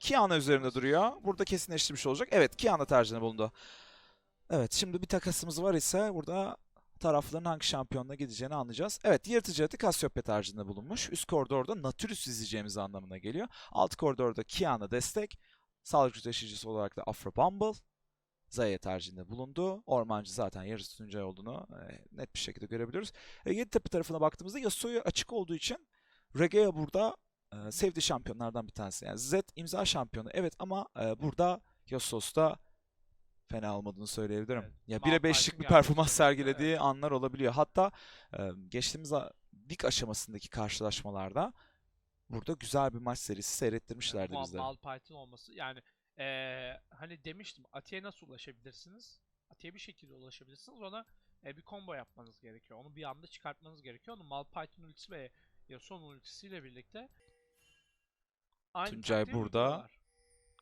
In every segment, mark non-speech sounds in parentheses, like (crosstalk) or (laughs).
Kiana üzerinde duruyor. Burada kesinleştirmiş olacak. Evet Kiana tercihinde bulundu. Evet şimdi bir takasımız var ise burada tarafların hangi şampiyonla gideceğini anlayacağız. Evet yırtıcı atı Cassiopeia tercihinde bulunmuş. Üst koridorda Nautilus izleyeceğimiz anlamına geliyor. Alt koridorda Kiana destek. Sağlıkçı taşıyıcısı olarak da Afro Bumble. Zaya tercihinde bulundu. Ormancı zaten yarısı Tuncay olduğunu e, net bir şekilde görebiliyoruz. E, Yeditepe tarafına baktığımızda Yasuo'ya açık olduğu için Regea burada e, sevdiği şampiyonlardan bir tanesi. Yani Z imza şampiyonu evet ama e, burada Yasuo'da fena olmadığını söyleyebilirim. Evet. Ya Malphite'in 1'e 5'lik bir performans sergilediği evet. anlar olabiliyor. Hatta e, geçtiğimiz lig aşamasındaki karşılaşmalarda burada güzel bir maç serisi seyrettirmişlerdi Mal- bizlere. Malphite'in olması yani eee, hani demiştim Atiye nasıl ulaşabilirsiniz? Atiye bir şekilde ulaşabilirsiniz. Ona e, bir combo yapmanız gerekiyor. Onu bir anda çıkartmanız gerekiyor. Onu Malphite'in ultisi ve Yasuo'nun ultisiyle birlikte aynı Tuncay burada.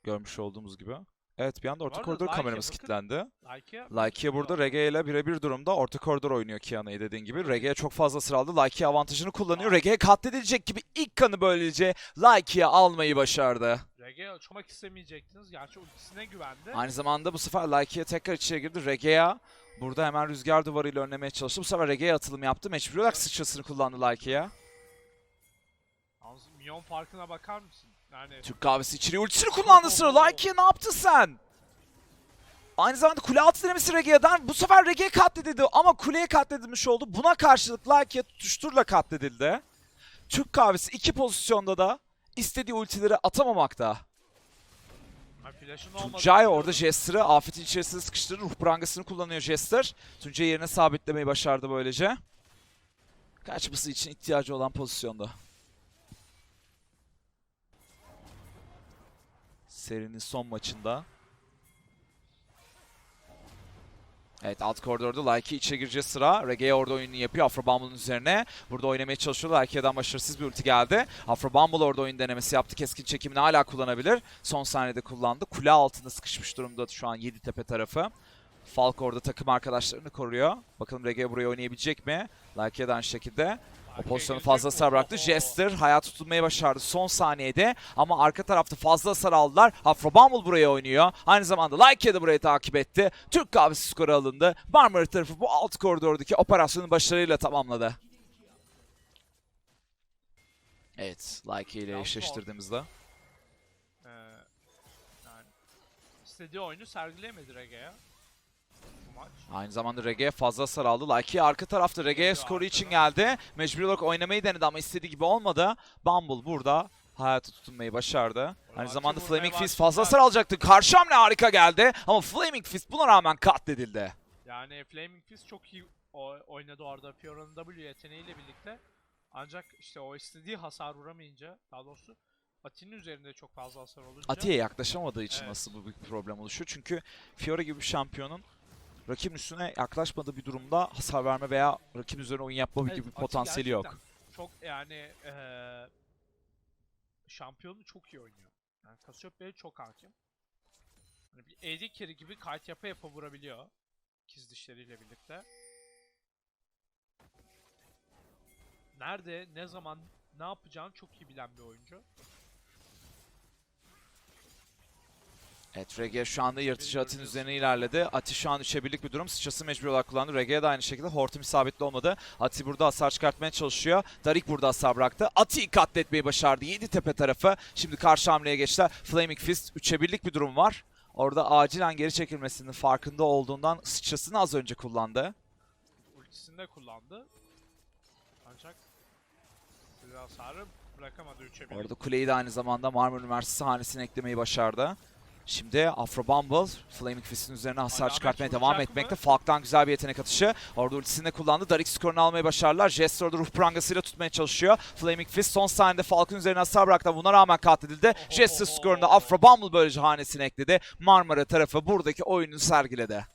Görmüş olduğumuz gibi. Evet bir anda orta arada koridor Like'e kameramız bakın. kilitlendi. Laikia burada Regea ile birebir durumda. Orta koridor oynuyor Kiana'yı dediğin gibi. Regea çok fazla sıra aldı. Laikia avantajını kullanıyor. Regea katledilecek gibi ilk kanı böylece Laikia almayı başardı. Regea uçmak istemeyecektiniz. Gerçi ultisine güvendi. Aynı zamanda bu sefer Laikia tekrar içeri girdi. Regea burada hemen rüzgar duvarıyla önlemeye çalıştı. Bu sefer Regea atılım yaptı. Mecburi olarak sıçrasını kullandı Laikia. Milyon farkına bakar mısın? Yani Türk kahvesi içeri ultisini kullandı sıra. Laikia ne yaptın sen? Aynı zamanda kule altı denemesi Regea'dan. Bu sefer Regea katledildi ama kuleye katledilmiş oldu. Buna karşılık Laikia tutuşturla katledildi. Türk kahvesi iki pozisyonda da istediği ultileri atamamakta. Tuncay orada Jester'ı afetin içerisine sıkıştırdı. Ruh prangasını kullanıyor Jester. Tuncay yerine sabitlemeyi başardı böylece. Kaçması için ihtiyacı olan pozisyonda. Serinin son maçında. Evet alt koridorda Laiki içe gireceği sıra. Regea orada oyununu yapıyor Afro Bumble'ın üzerine. Burada oynamaya çalışıyor. Laikia'dan başarısız bir ulti geldi. Afro Bumble orada oyun denemesi yaptı. Keskin çekimini hala kullanabilir. Son saniyede kullandı. Kule altında sıkışmış durumda şu an Yeditepe tarafı. Falk orada takım arkadaşlarını koruyor. Bakalım Regea buraya oynayabilecek mi? Aynı şekilde. O pozisyonu fazla hasar bıraktı. Jester hayat tutulmayı başardı son saniyede. Ama arka tarafta fazla hasar aldılar. Afro Bumble buraya oynuyor. Aynı zamanda Laikia da burayı takip etti. Türk kahvesi skoru alındı. Marmara tarafı bu alt koridordaki operasyonu başarıyla tamamladı. Evet, Laikia ile eşleştirdiğimizde. Ee, yani istediği oyunu sergileyemedi Regea. Aynı zamanda Regea fazla hasar aldı. Laikia arka tarafta Geliyor skoru için geldi. Mecbur olarak oynamayı denedi ama istediği gibi olmadı. Bumble burada hayatı tutunmayı başardı. Aynı zamanda Flaming Fist fazla hasar alacaktı. Karşı hamle harika geldi. Ama Flaming Fist buna rağmen katledildi. Yani Flaming Fist çok iyi oynadı orada Fiora'nın W yeteneğiyle birlikte. Ancak işte o istediği hasar vuramayınca, daha doğrusu Ati'nin üzerinde çok fazla hasar olunca Atiye yaklaşamadığı için Evet. nasıl bu bir problem oluşuyor? Çünkü Fiora gibi bir şampiyonun rakibin üstüne yaklaşmadığı bir durumda hasar verme veya rakibin üzerine oyun yapma Evet, gibi bir potansiyeli yok. Çok yani eee şampiyonu çok iyi oynuyor. Yani Cassiopeia'ya çok hakim. Hani bir AD carry gibi kite yapa yapa vurabiliyor. İkiz dişleriyle birlikte. Nerede, ne zaman, ne yapacağını çok iyi bilen bir oyuncu. Evet Regea şu anda yırtıcı Ati'nin üzerine ilerledi. Ati şu an 3'e birlik bir durum. Sıçrası mecbur olarak kullandı. Regea da aynı şekilde. Hortum isabetli olmadı. Ati burada hasar çıkartmaya çalışıyor. Darik burada hasar bıraktı. Ati'yi katletmeyi başardı. Yeditepe tarafı. Şimdi karşı hamleye geçtiler. Flaming Fist 3'e birlik bir durum var. Orada acilen geri çekilmesinin farkında olduğundan sıçrasını az önce kullandı. Ultisini de kullandı. Ancak size hasarı bırakamadı 3'e 1. Orada kuleyi de aynı zamanda Marmara Üniversitesi hanesine eklemeyi başardı. Şimdi Afro Bumble Flaming Fist'in üzerine hasar çıkartmaya devam etmekte. Falk'tan güzel bir yetenek atışı. Orada ultisini de kullandı. Darix skorunu almayı başardılar. Jester orada ruh prangasıyla tutmaya çalışıyor. Flaming Fist son saniyede Falk'ın üzerine hasar bıraktı. Buna rağmen katledildi. Jester skorunu Afro Bumble böylece hanesine ekledi. Marmara tarafı buradaki oyunu sergiledi.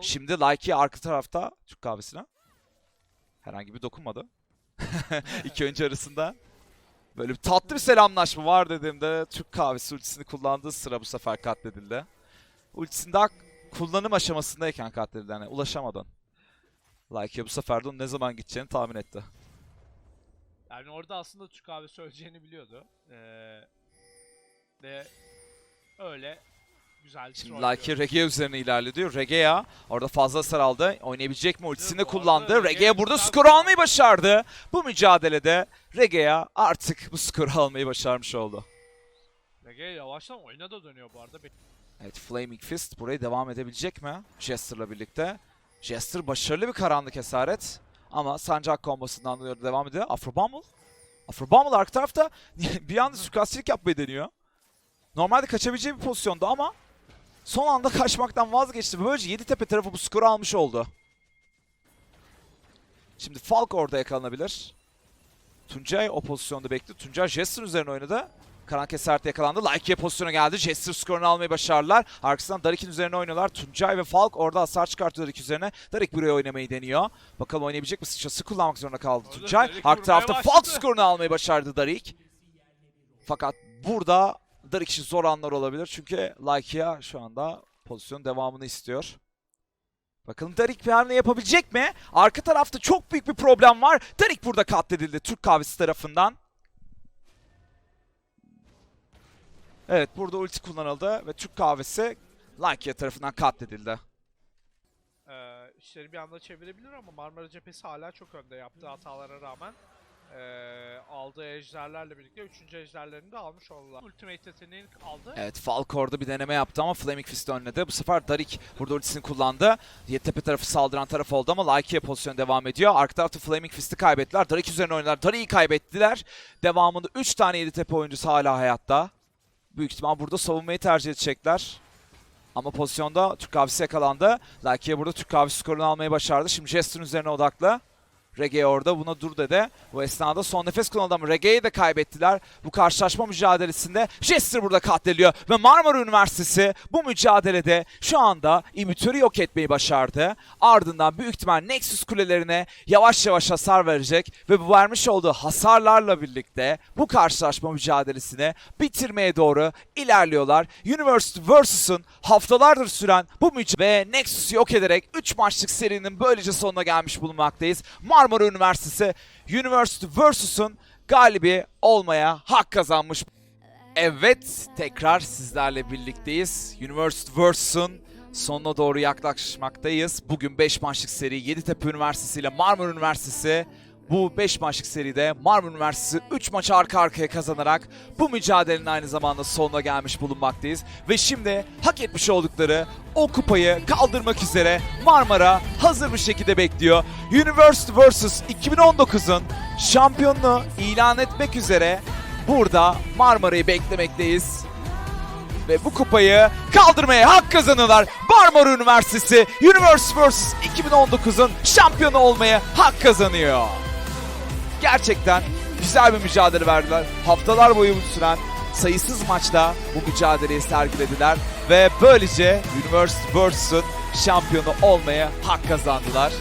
Şimdi Laiki arka tarafta Türk kahvesine. Herhangi bir dokunmadı. (laughs) İki oyuncu arasında. Böyle bir tatlı bir selamlaşma var dediğimde Türk kahvesi ultisini kullandığı sıra bu sefer katledildi. Ultisini daha kullanım aşamasındayken katledildi. Yani ulaşamadan. Laiki bu sefer de onun ne zaman gideceğini tahmin etti. Yani orada aslında Türk abi söyleyeceğini biliyordu. Ee, Ve öyle Şimdi Laki Regea üzerine ilerliyor. Regea orada fazla hasar aldı. Oynayabilecek mi? Ultisini kullandı. Regea Regea burada skoru almayı başardı. Bu mücadelede Regea artık bu skoru (laughs) almayı başarmış oldu. Reggae yavaştan oyuna da dönüyor bu arada. Evet Flaming Fist buraya devam edebilecek mi? Jester'la birlikte. Jester başarılı bir karanlık esaret. Ama sancak kombosundan dolayı devam ediyor. Afrobumble. Afrobumble arka tarafta (laughs) bir anda suikastçilik yapmayı deniyor. Normalde kaçabileceği bir pozisyonda ama son anda kaçmaktan vazgeçti. Böylece Yeditepe tarafı bu skoru almış oldu. Şimdi Falk orada yakalanabilir. Tuncay o pozisyonda bekliyor. Tuncay Jester üzerine oynadı. Karanlık esarete yakalandı. Like'ye pozisyona geldi. Jester skorunu almayı başardılar. Arkasından Darik'in üzerine oynuyorlar. Tuncay ve Falk orada hasar çıkartıyor Darik üzerine. Darik buraya oynamayı deniyor. Bakalım oynayabilecek mi? Sıçrası kullanmak zorunda kaldı Tuncay. Arka tarafta. Falk skorunu almayı başardı Darik. Fakat burada Darik için zor anlar olabilir. Çünkü Like'ya şu anda pozisyon devamını istiyor. Bakalım Darik bir hamle yapabilecek mi? Arka tarafta çok büyük bir problem var. Darik burada katledildi Türk kahvesi tarafından. Evet burada ulti kullanıldı ve Türk kahvesi Lakia tarafından katledildi. Ee, işleri bir anda çevirebilir ama Marmara cephesi hala çok önde yaptığı hatalara rağmen. Ee, aldığı ejderlerle birlikte 3. ejderlerini de almış oldular. Ultimate yeteneğini aldı. Evet Falk orada bir deneme yaptı ama Flaming Fist önledi. Bu sefer Darik burada ultisini kullandı. Yeditepe tarafı saldıran taraf oldu ama Lakia pozisyon devam ediyor. Arka tarafta Flaming Fist'i kaybettiler. Darik üzerine oynadılar. Darik'i kaybettiler. Devamında 3 tane Yeditepe oyuncusu hala hayatta. Büyük ihtimal burada savunmayı tercih edecekler. Ama pozisyonda Türk kahvesi yakalandı. Lakia burada Türk kahvesi skorunu almayı başardı. Şimdi Jester'ın üzerine odaklı. Reggae orada buna dur dedi. Bu esnada son nefes kullanıldı ama Reggae'yi de kaybettiler. Bu karşılaşma mücadelesinde Jester burada katlediliyor. Ve Marmara Üniversitesi bu mücadelede şu anda imitörü yok etmeyi başardı. Ardından büyük ihtimal Nexus kulelerine yavaş yavaş hasar verecek. Ve bu vermiş olduğu hasarlarla birlikte bu karşılaşma mücadelesini bitirmeye doğru ilerliyorlar. University vs.'ın haftalardır süren bu mücadele ve Nexus'u yok ederek 3 maçlık serinin böylece sonuna gelmiş bulunmaktayız. Marmara Üniversitesi University vs.'ın galibi olmaya hak kazanmış. Evet, tekrar sizlerle birlikteyiz. University vs.'ın sonuna doğru yaklaşmaktayız. Bugün 5 maçlık seri Yeditepe Üniversitesi ile Marmara Üniversitesi bu 5 maçlık seride Marmara Üniversitesi 3 maçı arka arkaya kazanarak bu mücadelenin aynı zamanda sonuna gelmiş bulunmaktayız. Ve şimdi hak etmiş oldukları o kupayı kaldırmak üzere Marmara hazır bir şekilde bekliyor. University vs. 2019'un şampiyonluğu ilan etmek üzere burada Marmara'yı beklemekteyiz ve bu kupayı kaldırmaya hak kazanırlar. Marmara Üniversitesi University vs 2019'un şampiyonu olmaya hak kazanıyor. Gerçekten güzel bir mücadele verdiler. Haftalar boyu süren sayısız maçta bu mücadeleyi sergilediler ve böylece University vs şampiyonu olmaya hak kazandılar.